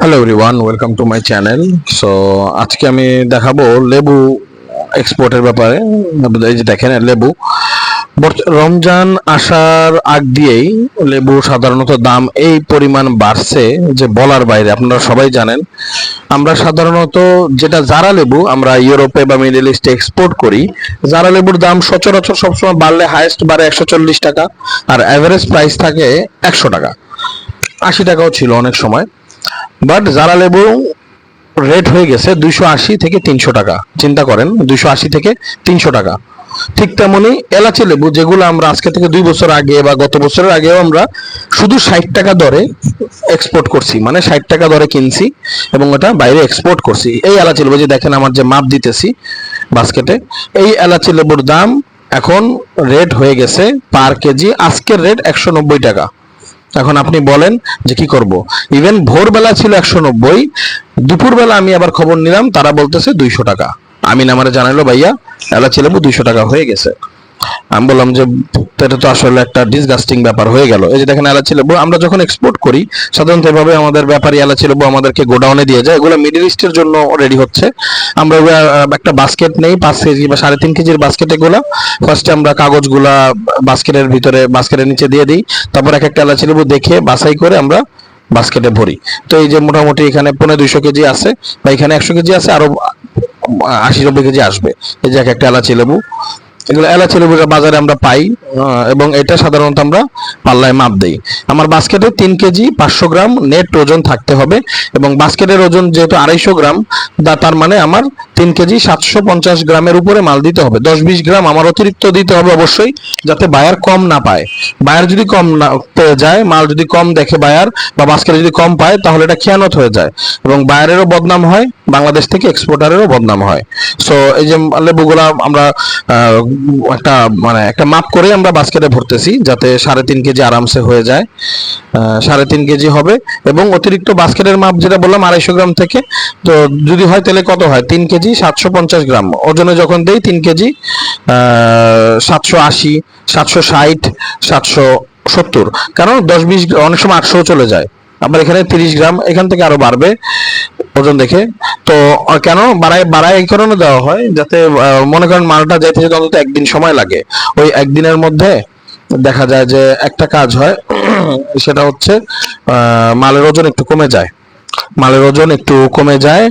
Hello everyone welcome to my channel so আজকে আমি দেখাবো লেবু এক্সপোর্টের ব্যাপারে। এই যে দেখেন লেবু। রমজান আসার আগ দিয়েই লেবু সাধারণত দাম এই পরিমাণ বাড়ছে যে বলার বাইরে, আপনারা সবাই জানেন। আমরা সাধারণত যেটা জারা লেবু, আমরা ইউরোপে বা মিডল ইস্টে এক্সপোর্ট করি জারা লেবুর দাম সচরাচর সবসময় বাড়লে হাইয়েস্ট বাড়ে একশো চল্লিশ টাকা, আর অ্যাভারেজ প্রাইস থাকে একশো টাকা। আশি টাকাও ছিল অনেক সময়। বাট জারা লেবু রেট হয়ে গেছে দুইশো আশি থেকে তিনশো টাকা, চিন্তা করেন, দুইশো আশি থেকে তিনশো টাকা। ঠিক তেমনি এলাচি লেবু, যেগুলো আমরা আজকে থেকে দুই বছর আগে বা গত বছরের আগেও আমরা শুধু ষাট টাকা দরে এক্সপোর্ট করছি মানে ষাট টাকা দরে কিনছি এবং ওটা বাইরে এক্সপোর্ট করছি। এই এলাচি লেবু, যে দেখেন আমার যে মাপ দিতেছি বাস্কেটে, এই এলাচি লেবুর দাম এখন রেট হয়ে গেছে পার কেজি, আজকের রেট একশো নব্বই টাকা। এখন আপনি বলেন যে কি করব। ইভেন ভোরবেলা ছিল একশো নব্বই, দুপুরবেলা আমি আবার খবর নিলাম, তারা বলতেছে দুইশো টাকা। আমি আমারে জানাইলো, ভাইয়া, এলা ছিলাম দুইশো টাকা হয়ে গেছে। আমি বললাম যে এটা তো আসলে একটা ডিসগাস্টিং ব্যাপার হয়ে গেল। এই যে দেখেন, এলাচি লেবু আমরা যখন এক্সপোর্ট করি, সাধারণত এভাবে আমাদের ব্যাপারী এলাচি লেবু আমাদেরকে গোডাউনে দিয়ে যায়। এগুলো মিডল ইস্টের জন্য রেডি হচ্ছে। আমরা একটা বাস্কেট নেই, পাঁচ কেজি বা সাড়ে তিন কেজির বাস্কেট এগুলা। ফার্স্টে আমরা কাগজগুলা বাস্কেটের ভিতরে বাস্কেটের নিচে দিয়ে দিই। তারপর এক একটা এলাচি লেবু দেখে, বাছাই করে আমরা বাস্কেটে ভরি। তো এই যে মোটামুটি এখানে পনেরো দুইশো কেজি আছে, বা এখানে একশো কেজি আছে, আরও আশি নব্বই কেজি আসবে। এই যে এক একটা এলাচি লেবু এগুলো এলাচি লেবুটা বাজারে আমরা পাই এবং এটা সাধারণত আমরা পাল্লায় মাপ দেই। আমার বাস্কেটে তিন কেজি, পাঁচশো গ্রাম নেট ওজন থাকতে হবে এবং বাস্কেটের ওজন যেহেতু আড়াইশো গ্রাম তার মানে আমার তিন কেজি সাতশো পঞ্চাশ গ্রামের উপরে মাল দিতে হবে। দশ বিশ গ্রাম আমার অতিরিক্ত দিতে হবে অবশ্যই, যাতে বায়ার কম না পায়। বায়ার যদি কম না পেয়ে যায়, মাল যদি কম দেখে বায়ার বা বাস্কেটে যদি কম পায়, তাহলে এটা খেয়ানত হয়ে যায়। এবং বায়ারেরও বদনাম হয়, বাংলাদেশ থেকে এক্সপোর্টারেরও বদনাম হয়। সো এই যে লেবুগুলা আমরা একটা মানে একটা মাপ করে আমরা বাস্কেটে ভরতেছি, যাতে সাড়ে তিন কেজি আরামসে হয়ে যায়। সাড়ে তিন কেজি হবে এবং অতিরিক্ত বাস্কেটের মাপ যেটা বললাম, আড়াইশো গ্রাম থেকে, তো যদি হয় তাহলে কত হয়? তিন কেজি সাতশো পঞ্চাশ গ্রাম। ওজনে যখন দেই তিন কেজি সাতশো আশি, সাতশো ষাট, সাতশো সত্তর। কারণ দশ বিশ অনেক সময় আটশো চলে যায়। আবার এখানে তিরিশ গ্রাম, এখান থেকে আরও বাড়বে ওজন দেখে। তো কেন? বাড়ায় বাড়ায় এই কারণে দেওয়া হয় যাতে মনে করেন মালটা যাইতে যেতে অন্তত একদিন সময় লাগে। ওই একদিনের মধ্যে দেখা যায় যে একটা কাজ হয় সেটা হচ্ছে মালের ওজন একটু কমে যায়। মালের ওজন একটু কমে যায়।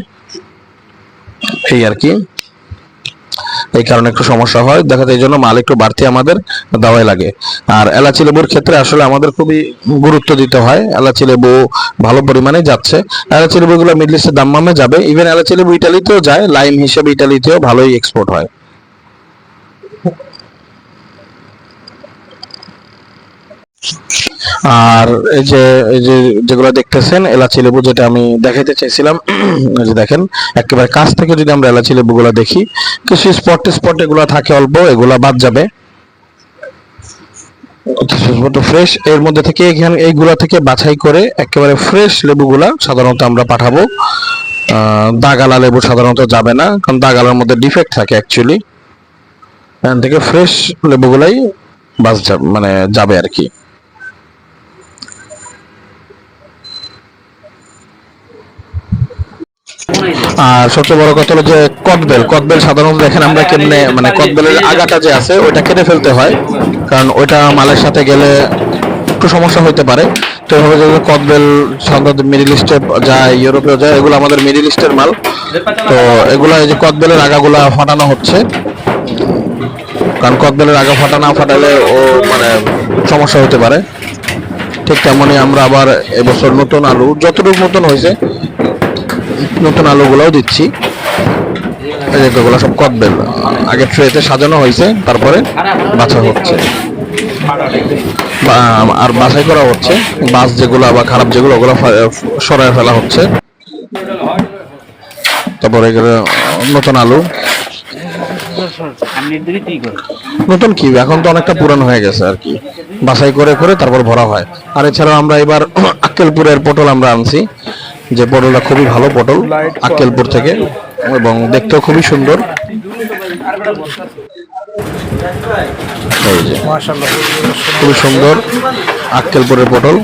এই আর কি। এই কারণে একটু সমস্যা হয়। দেখা যায় এই জন্য মাল একটু বাড়তি আমাদের দেওয়াই লাগে। আর এলাচি লেবুর ক্ষেত্রে আসলে আমাদের খুবই গুরুত্ব দিতে হয়। এলাচি লেবু ভালো পরিমাণে যাচ্ছে। এলাচি লেবুগুলো মিডল ইস্টের দাম্মামে যাবে। ইভেন এলাচি লেবু ইটালিতেও যায়। লাইম হিসেবে ইটালিতেও ভালোই এক্সপোর্ট হয়। আর এই যে এই যে যেগুলো দেখতেছেন, এলাচি লেবু যেটা আমি দেখাইতে চাইছিলাম, এই যে দেখেন, একেবারে কাছ থেকে যদি আমরা এলাচি লেবুগুলো দেখি, কিছু স্পট স্পট এগুলো থাকে অল্প, এগুলা বাদ যাবে। ফ্রেশ এর মধ্যে থেকে এখানে, এইগুলা থেকে বাছাই করে একেবারে ফ্রেশ লেবুগুলা সাধারণত আমরা পাঠাবো। দাগালা লেবু সাধারণত যাবে না, কারণ দাগালার মধ্যে ডিফেক্ট থাকে অ্যাকচুয়ালি এখান থেকে ফ্রেশ লেবুগুলাই বাস মানে যাবে আর কি। আর সবচেয়ে বড় কথা হলো যে কদবেল কদবেল সাধারণত দেখেন আমরা কেমনে মানে কদবেলের আগাটা যে আছে, ওইটা কেটে ফেলতে হয়। কারণ ওইটা মালের সাথে গেলে একটু সমস্যা হতে পারে। তো এভাবে যদি কদবেল সাধারণত মিডিল ইস্টে যায় ইউরোপেও যায়, এগুলো আমাদের মিডিল ইস্টের মাল। তো এগুলো এই যে কদবেলের আগাগুলা ফাটানো হচ্ছে। কারণ কদবেলের আগা ফাটা না ফাটালে ও মানে সমস্যা হতে পারে। ঠিক তেমনই আমরা আবার এবছর নতুন আলু, যতটুকু নতুন হয়েছে নতুন আলুগুলোও দিচ্ছি। এগুলো সব কদবেল আগে ট্রেতে সাজানো হয়েছে, তারপরে বাছা হচ্ছে। আর বাছাই করা হচ্ছে। বাস যেগুলো বা খারাপ যেগুলো, ওগুলো সরায় ফেলা হচ্ছে। তারপরে এগুলো, নতুন আলু। নতুন কি? এখন তো অনেকটা পুরানো হয়ে গেছে আর কি। বাছাই করে করে তারপর ভরা হয়। আর এছাড়াও আমরা এবার আক্কেলপুরের পটল আমরা আনছি। যে পটলটা খুবই ভালো পটল আক্কেলপুর থেকে এবং দেখতেও খুবই সুন্দর। খুবই সুন্দর আক্কেলপুরের পটল।